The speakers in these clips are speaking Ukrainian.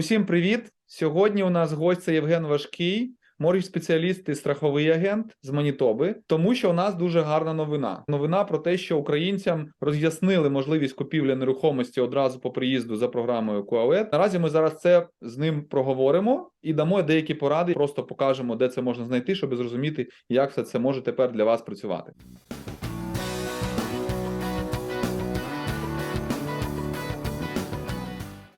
Усім привіт! Сьогодні у нас гость це Євген Важкий, моргідж спеціаліст і страховий агент з Манітоби, тому що у нас дуже гарна новина. Новина про те, що українцям роз'яснили можливість купівлі нерухомості одразу по приїзду за програмою Куаует. Наразі ми зараз це з ним проговоримо і дамо деякі поради. Просто покажемо, де це можна знайти, щоб зрозуміти, як все це може тепер для вас працювати.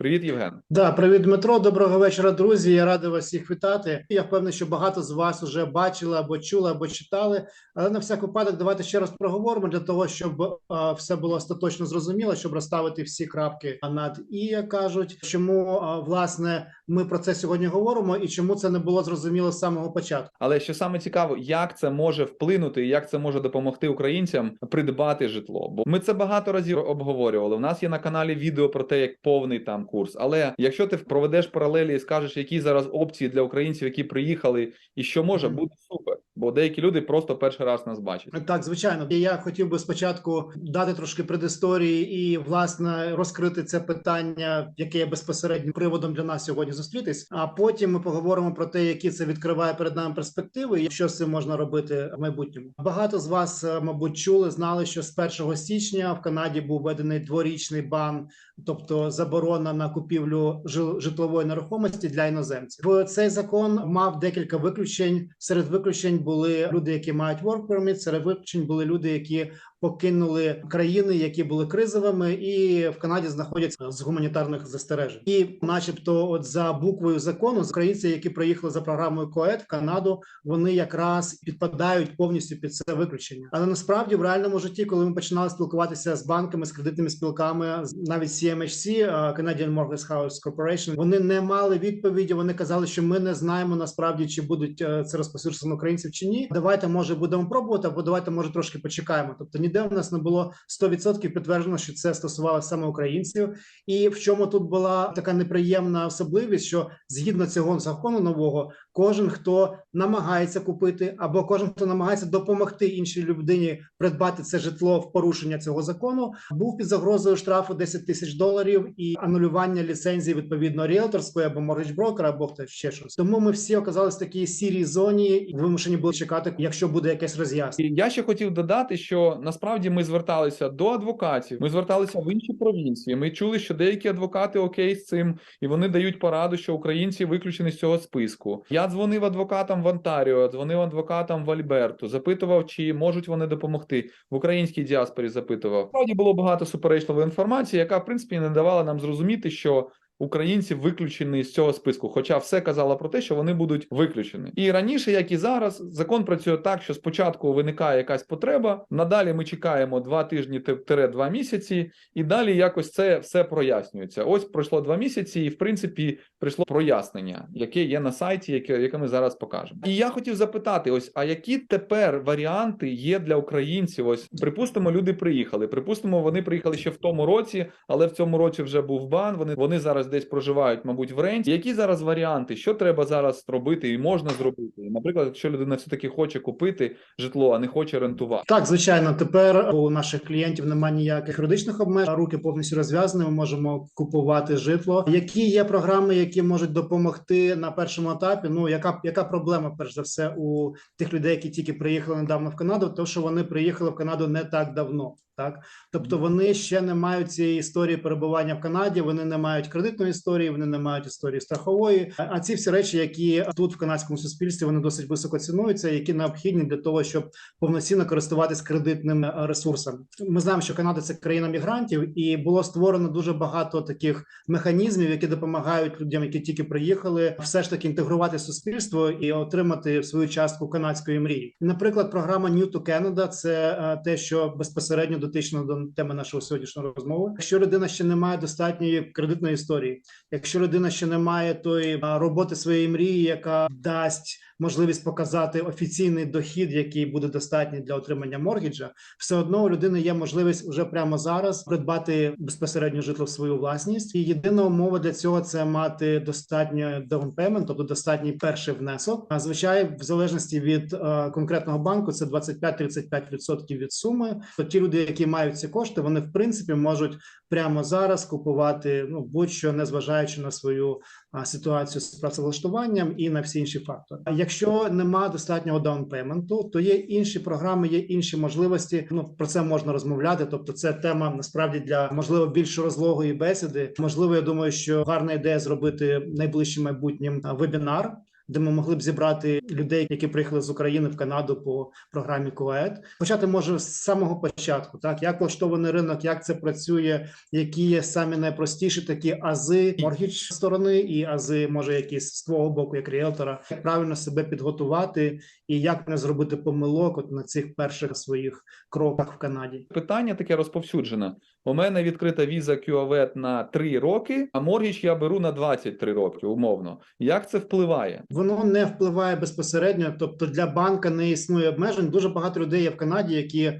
Привіт, Євген. Да, привіт, Дмитро. Доброго вечора, друзі. Я радий вас всіх вітати. Я впевнений, що багато з вас вже бачили або чули, або читали. Але на всяк випадок, давайте ще раз проговоримо для того, щоб а, все було остаточно зрозуміло, щоб розставити всі крапки над і як кажуть, чому а, власне ми про це сьогодні говоримо, і чому це не було зрозуміло з самого початку. Але що саме цікаво, як це може вплинути, і як це може допомогти українцям придбати житло? Бо ми це багато разів обговорювали. У нас є на каналі відео про те, як повний там курс. Але якщо ти проведеш паралелі і скажеш, які зараз опції для українців, які приїхали, і що може, буде супер. Бо деякі люди просто перший раз нас бачать. Так, звичайно, я хотів би спочатку дати трошки предісторії і власне розкрити це питання, яке є безпосереднім приводом для нас сьогодні зустрітись. А потім ми поговоримо про те, які це відкриває перед нами перспективи, і що з цим можна робити в майбутньому. Багато з вас, е, мабуть, чули, знали, що з 1 січня в Канаді був введений дворічний бан, тобто заборона на купівлю житлової нерухомості для іноземців. В цей закон мав декілька виключень. Серед виключень були люди, які мають work permit, серед виключень були люди, які покинули країни, які були кризовими, і в Канаді знаходяться з гуманітарних застережень. І, начебто, от за буквою закону, українці, які приїхали за програмою КОЕД в Канаду, вони якраз підпадають повністю під це виключення. Але насправді в реальному житті, коли ми починали спілкуватися з банками, з кредитними спілками, навіть CMHC, е, Canadian Mortgage House Corporation, вони не мали відповіді. Вони казали, що ми не знаємо насправді, чи будуть е, це розповсюджено на українців чи ні. Давайте може будемо пробувати, або давайте може трошки почекаємо. Тобто ніде в нас не було 100% підтверджено, що це стосувалося саме українців. І в чому тут була така неприємна особливість, що згідно цього закону нового, кожен хто намагається купити, або кожен хто намагається допомогти іншій людині придбати це житло в порушення цього закону, був під загрозою штрафу 10 тисяч доларів і анулювання ліцензії відповідно ріелторської або mortgage брокера, або хтось ще щось. Тому ми всі оказалися в такій сірій зоні і вимушені були чекати, якщо буде якесь роз'яснення. Я ще хотів додати, що насправді ми зверталися до адвокатів, ми зверталися в інші провінції. Ми чули, що деякі адвокати окей з цим, і вони дають пораду, що українці виключені з цього списку. Я дзвонив адвокатам в Онтаріо, дзвонив адвокатам в Альберту, запитував, чи можуть вони допомогти. В українській діаспорі запитував. Справді було багато суперечливої інформації, яка в принципі не давала нам зрозуміти, що. Українці виключені з цього списку, хоча все казало про те, що вони будуть виключені. І раніше, як і зараз, закон працює так, що спочатку виникає якась потреба. Надалі ми чекаємо два тижні тире два місяці, і далі якось це все прояснюється. Ось пройшло два місяці, і в принципі прийшло прояснення, яке є на сайті, яке, яке ми зараз покажемо. І я хотів запитати: ось, а які тепер варіанти є для українців? Ось припустимо, люди приїхали. Припустимо, вони приїхали ще в тому році, але в цьому році вже був бан. Вони вони зараз десь проживають, мабуть, в ренті. Які зараз варіанти? Що треба зараз робити і можна зробити? Наприклад, якщо людина все таки хоче купити житло, а не хоче рентувати. Так, звичайно, тепер у наших клієнтів немає ніяких юридичних обмежень. Руки повністю розв'язані. Ми можемо купувати житло. Які є програми, які можуть допомогти на першому етапі? Ну яка яка проблема, перш за все, у тих людей, які тільки приїхали недавно в Канаду, то що вони приїхали в Канаду не так давно. Так, тобто вони ще не мають цієї історії перебування в Канаді. Вони не мають кредитної історії, вони не мають історії страхової. А ці всі речі, які тут в канадському суспільстві вони досить високо цінуються, які необхідні для того, щоб повноцінно користуватись кредитним е, ресурсом. Ми знаємо, що Канада це країна мігрантів, і було створено дуже багато таких механізмів, які допомагають людям, які тільки приїхали, все ж таки інтегрувати суспільство і отримати свою частку канадської мрії. Наприклад, програма New to Canada – це е, те, що безпосередньо дотично до теми нашого сьогоднішньої розмови. Якщо людина ще не має достатньої кредитної історії, якщо людина ще не має тої роботи своєї мрії, яка дасть можливість показати офіційний дохід, який буде достатній для отримання моргіджа, все одно у людини є можливість вже прямо зараз придбати безпосередньо житло в свою власність. І єдина умова для цього це мати достатньо payment, тобто достатній перший внесок. А звичайно, в залежності від е, конкретного банку, це 25-35% від суми. То ті люди, які мають ці кошти, вони в принципі можуть прямо зараз купувати ну будь-що, не зважаючи на свою а, ситуацію з працевлаштуванням і на всі інші фактори. А якщо нема достатнього даунпейменту, то є інші програми, є інші можливості. Ну про це можна розмовляти. Тобто, це тема насправді для можливо більш розлогої бесіди. Можливо, я думаю, що гарна ідея зробити найближчим майбутнім вебінар. Де ми могли б зібрати людей, які приїхали з України в Канаду по програмі КОЕД. Почати може з самого початку, так як влаштований ринок, як це працює, які є самі найпростіші такі ази моргіч сторони, і ази, може, якісь з твого боку, як ріелтора, як правильно себе підготувати і як не зробити помилок от на цих перших своїх кроках в Канаді. Питання таке розповсюджене. У мене відкрита віза QAVET на 3 роки, а моргіч я беру на 23 роки, умовно. Як це впливає? Воно не впливає безпосередньо, тобто для банка не існує обмежень. Дуже багато людей є в Канаді, які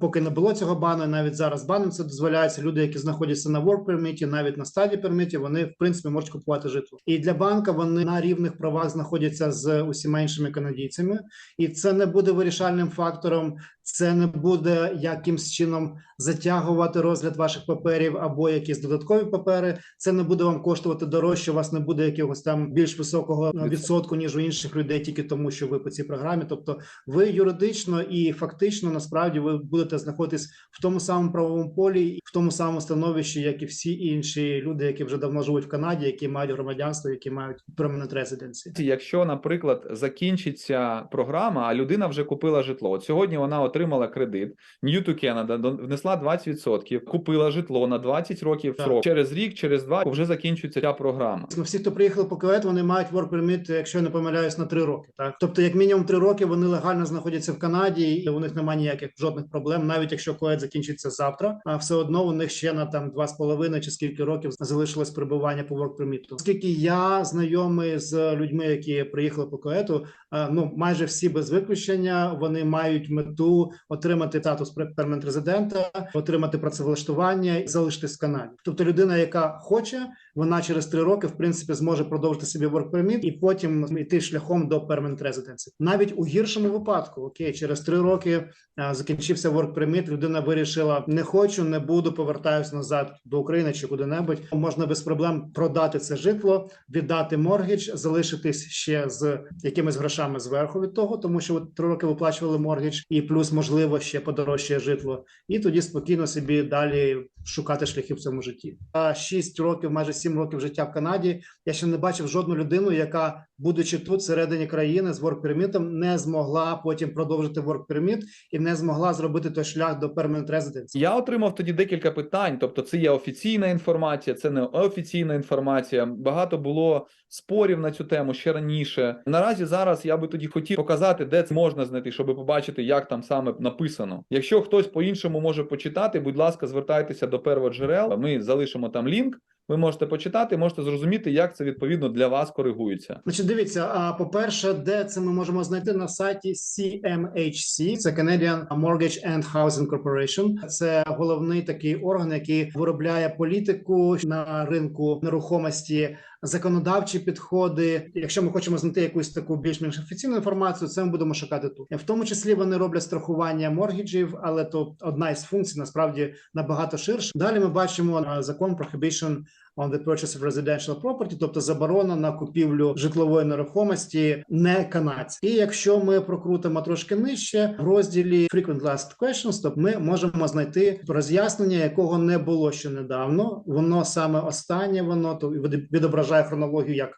поки не було цього бану, навіть зараз баном це дозволяється. Люди, які знаходяться на work permit, навіть на стадії перміті, вони в принципі можуть купувати житло. І для банка вони на рівних правах знаходяться з усіма іншими канадійцями, і це не буде вирішальним фактором. Це не буде якимсь чином затягувати розгляд ваших паперів або якісь додаткові папери. Це не буде вам коштувати дорожче. У вас не буде якогось там більш високого відсотку ніж у інших людей, тільки тому, що ви по цій програмі. Тобто, ви юридично і фактично насправді ви будете знаходитись в тому самому правовому полі, в тому самому становищі, як і всі інші люди, які вже давно живуть в Канаді, які мають громадянство, які мають permanent residency. Якщо, наприклад, закінчиться програма, а людина вже купила житло. От сьогодні вона отримала кредит New to Canada, внесла 20%, купила житло на 20 років Так. срок. Через рік, через два вже закінчується ця програма. Ну, всі, хто приїхали по КВЕТ, вони мають work permit, якщо я не помиляюсь, на три роки. Так, тобто, як мінімум три роки вони легально знаходяться в Канаді, і у них немає ніяких жодних проблем, навіть якщо КВЕТ закінчиться завтра, а все одно у них ще на там два з половиною чи скільки років залишилось перебування по work permit. Оскільки я знайомий з людьми, які приїхали по КВЕТу, е, ну майже всі без виключення вони мають мету отримати статус перманент резидента, отримати працевлаштування і залишитись в Канаді. Тобто людина, яка хоче, вона через три роки в принципі зможе продовжити собі work permit і потім йти шляхом до permanent residency. Навіть у гіршому випадку, окей, через три роки а, закінчився work permit, людина вирішила: не хочу, не буду, повертаюся назад до України чи куди-небудь. Можна без проблем продати це житло, віддати моргідж, залишитись ще з якимись грошами зверху від того, тому що три роки виплачували моргідж, і плюс можливо ще подорожчає житло, і тоді спокійно собі далі шукати шляхи в цьому житті. А 6 років, майже 7 років життя в Канаді. Я ще не бачив жодну людину, яка, будучи тут всередині країни з permit, не змогла потім продовжити permit і не змогла зробити той шлях до permanent residence. Я отримав тоді декілька питань. Тобто, це є офіційна інформація, це не офіційна інформація. Багато було спорів на цю тему ще раніше. Наразі зараз я би тоді хотів показати, де це можна знайти, щоб побачити, як там саме написано. Якщо хтось по-іншому може почитати, будь ласка, звертайтеся до перводжерел. Ми залишимо там лінк. Ви можете почитати, можете зрозуміти, як це відповідно для вас коригується. Значить, дивіться. А по-перше, де це ми можемо знайти на сайті CMHC, це Canadian Mortgage and Housing Corporation. Це головний такий орган, який виробляє політику на ринку нерухомості. Законодавчі підходи. Якщо ми хочемо знайти якусь таку більш-менш офіційну інформацію, це ми будемо шукати тут. В тому числі вони роблять страхування моргіджів, але то одна із функцій насправді набагато ширше. Далі ми бачимо закон закон Prohibition on the purchase of residential property, тобто заборона на купівлю житлової нерухомості не канадців. І якщо ми прокрутимо трошки нижче в розділі Frequent Last Questions, то ми можемо знайти роз'яснення, якого не було ще недавно. Воно саме останнє, воно то відображає хронологію, як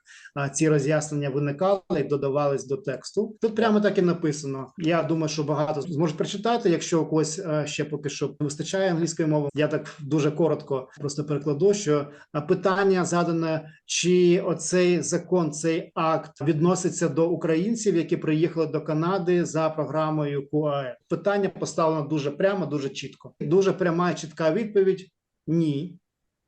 ці роз'яснення виникали і додавались до тексту. Тут прямо так і написано. Я думаю, що багато зможуть прочитати. Якщо у когось ще поки що не вистачає англійської мови, я так дуже коротко просто перекладу, що а, питання задане, чи оцей закон, цей акт відноситься до українців, які приїхали до Канади за програмою КУАЕ. Питання поставлено дуже прямо, дуже чітко. Дуже пряма і чітка відповідь: ні.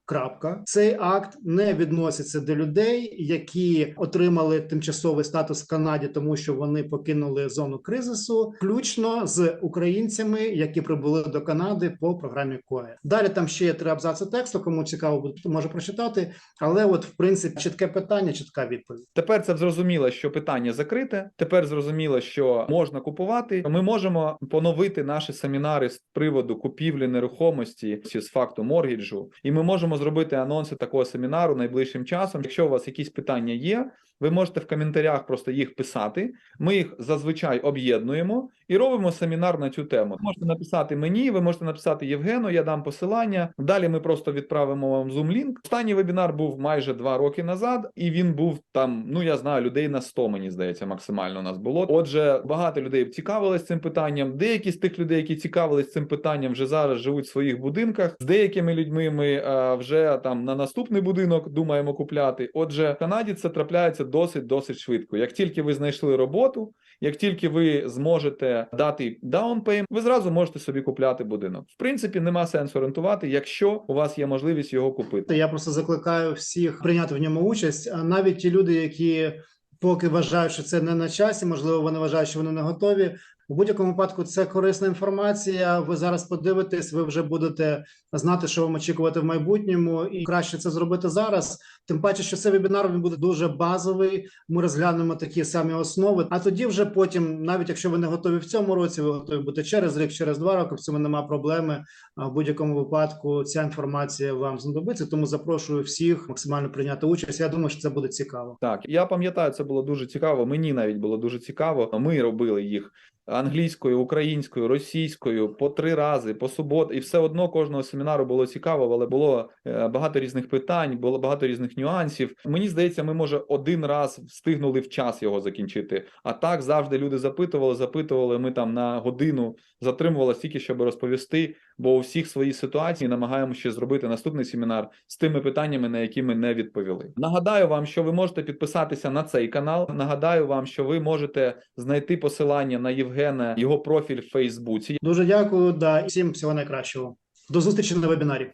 Крапка, цей акт не відноситься до людей, які отримали тимчасовий статус в Канаді, тому що вони покинули зону кризису, включно з українцями, які прибули до Канади по програмі КОЕ. Далі там ще є три абзаци тексту. Кому цікаво буде, може прочитати. Але, от, в принципі, чітке питання, чітка відповідь. Тепер це зрозуміло, що питання закрите. Тепер зрозуміло, що можна купувати. Ми можемо поновити наші семінари з приводу купівлі нерухомості з факту моргіджу, і ми можемо зробити анонси такого семінару найближчим часом. Якщо у вас якісь питання є, ви можете в коментарях просто їх писати. Ми їх зазвичай об'єднуємо і робимо семінар на цю тему. Можете написати мені, ви можете написати Євгену, я дам посилання. Далі ми просто відправимо вам Zoom лінк. Останній вебінар був майже два роки назад, і він був там. Ну я знаю, людей на 100, мені здається, максимально у нас було. Отже, багато людей цікавились цим питанням. Деякі з тих людей, які цікавились цим питанням, вже зараз живуть в своїх будинках. З деякими людьми ми е, вже там на наступний будинок думаємо купляти. Отже, в Канаді це трапляється досить досить швидко. Як тільки ви знайшли роботу, як тільки ви зможете дати даунпейм, ви зразу можете собі купляти будинок. В принципі, нема сенсу орендувати, якщо у вас є можливість його купити. Я просто закликаю всіх прийняти в ньому участь. А навіть ті люди, які поки вважають, що це не на часі, можливо, вони вважають, що вони не готові. У будь-якому випадку це корисна інформація. Ви зараз подивитесь, ви вже будете знати, що вам очікувати в майбутньому, і краще це зробити зараз. Тим паче, що цей вебінар він буде дуже базовий. Ми розглянемо такі самі основи. А тоді, вже потім, навіть якщо ви не готові в цьому році, ви готові бути через рік, через два роки. В цьому нема проблеми. В будь-якому випадку ця інформація вам знадобиться. Тому запрошую всіх максимально прийняти участь. Я думаю, що це буде цікаво. Так, я пам'ятаю, це було дуже цікаво. Мені навіть було дуже цікаво. Ми робили їх англійською, українською, російською по три рази, по субот, і все одно кожного семінару було цікаво, але було е, багато різних питань, було багато різних нюансів. Мені здається, ми може один раз встигнули в час його закінчити. А так завжди люди запитували, запитували. Ми там на годину затримували стільки, щоб розповісти. Бо у всіх свої ситуації намагаємося зробити наступний семінар з тими питаннями, на які ми не відповіли. Нагадаю вам, що ви можете підписатися на цей канал. Нагадаю вам, що ви можете знайти посилання на Євгена, його профіль в Фейсбуці. Дуже дякую. Да, і всім всього найкращого. До зустрічі на вебінарі.